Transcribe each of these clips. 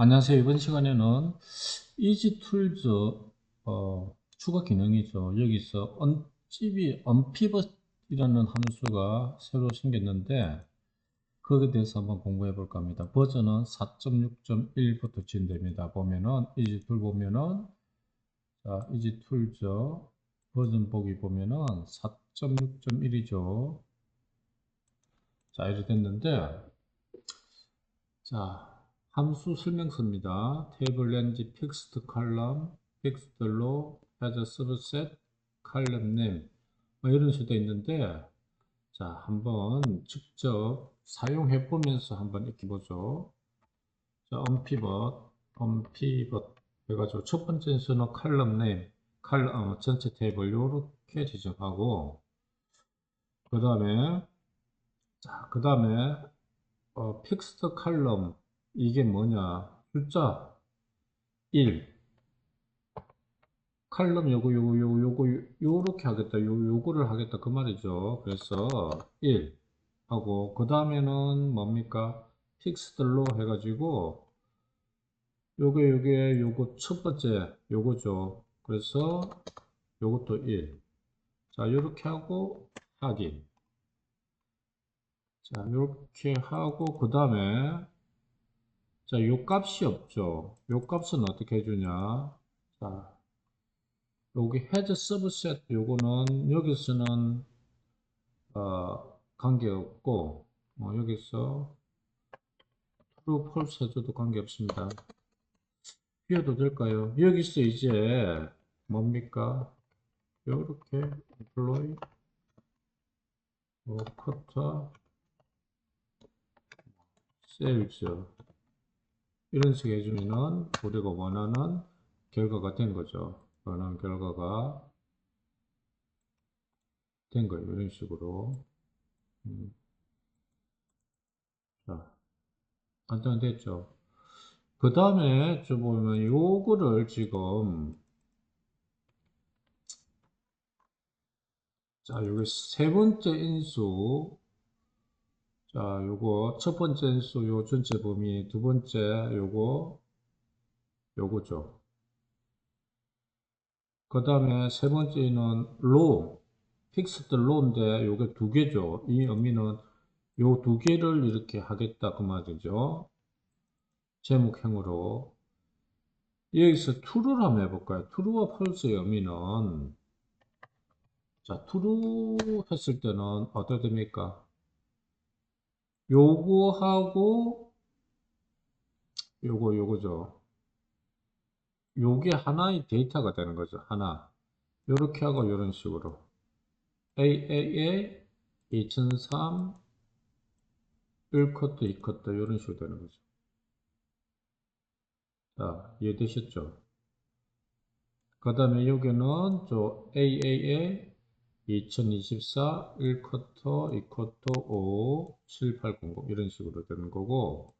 안녕하세요. 이번 시간에는 이지툴즈 어, 추가 기능이죠. 여기서 언집이 언피벗이라는 함수가 새로 생겼는데 거기에 대해서 한번 공부해 볼까 합니다. 버전은 4.6.1부터 진행됩니다. 보면은 이지툴 보면은 자 이지툴즈 버전 보기 보면은 4.6.1이죠. 자 이렇게 됐는데 자 함수 설명서입니다. 테이블 렌지 픽스트 칼럼, 픽스트 로, a subset, column name 뭐 이런 식으로 있는데 자 한번 직접 사용해 보면서 한번 익혀보죠. 자 unpivot, unpivot 해가지고 첫 번째 수는 column name, 칼럼 어, 전체 테이블 이렇게 지정하고 그 다음에 자 그 다음에 어, 픽스트 칼럼 이게 뭐냐? 숫자 1 칼럼 요거 요거 요거 요거 요렇게 하겠다. 요 요거를 하겠다. 그 말이죠. 그래서 1 하고 그 다음에는 뭡니까? 픽스들로 해가지고 요게 요게 요거 첫 번째 요거죠. 그래서 요것도 1자 요렇게 하고 확인 자 요렇게 하고 그 다음에 자, 요 값이 없죠. 요 값은 어떻게 해주냐. 자, 여기 헤드 서브셋 요거는 여기서는 어, 관계없고 어, 여기서 true false 해줘도 관계없습니다. 비워도 될까요? 여기서 이제 뭡니까? 요렇게 employ 어, cutter sales 이런 식으로 해주면은 우리가 원하는 결과가 된 거죠. 원하는 결과가 된 거예요. 이런 식으로. 음. 자, 간단됐죠. 그 다음에 저 보면 요거를 지금 자, 여기 세 번째 인수 자, 요거 첫 번째 수, 요 전체 범위, 두 번째 요거, 요거죠. 그 다음에 세 번째는 로, 픽스드 로인데 요게 두 개죠. 이 의미는 요 두 개를 이렇게 하겠다 그 말이죠. 제목형으로. 여기서 true를 한번 해볼까요? true와 false의 의미는 자, true 했을 때는 어떻게 됩니까? 요거하고 요거 요거죠. 요게 하나의 데이터가 되는 거죠. 하나. 요렇게 하고 요런 식으로 AAA 2003 1컷도 2컷도 요런 식으로 되는 거죠. 자, 이해되셨죠? 그 다음에 여기는 저 AAA 2024 1쿼터, 2쿼터, 5, 7, 8, 0, 0 이런 식으로 되는 거고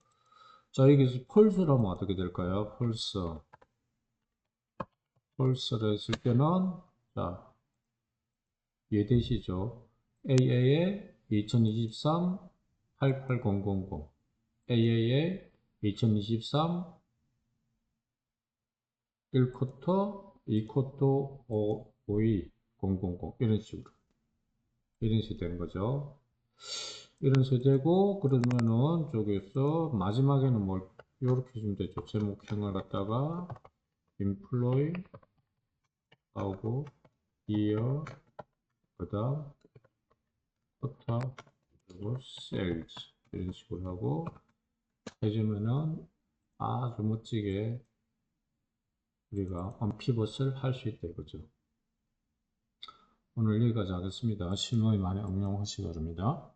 자 여기서 폴스를 하면 어떻게 될까요? 폴스 폴스를 했을 때는 자 이해되시죠? AA에 2023 88000 AA에 2023 1쿼터, 2쿼터, 5, 5위 000 이런 식으로. 이런 식이 되는 거죠. 이런 식이 되고 그러면은 저기서 마지막에는 뭘 이렇게 주면 되죠. 제목형을 갖다가 employ 하고 year 그 다음 quota 그리고 sales 이런 식으로 하고 해주면은 아주 멋지게 우리가 언피벗을 할 수 있다 이거죠 오늘 여기까지 하겠습니다. 실무에 많이 응용하시기 바랍니다.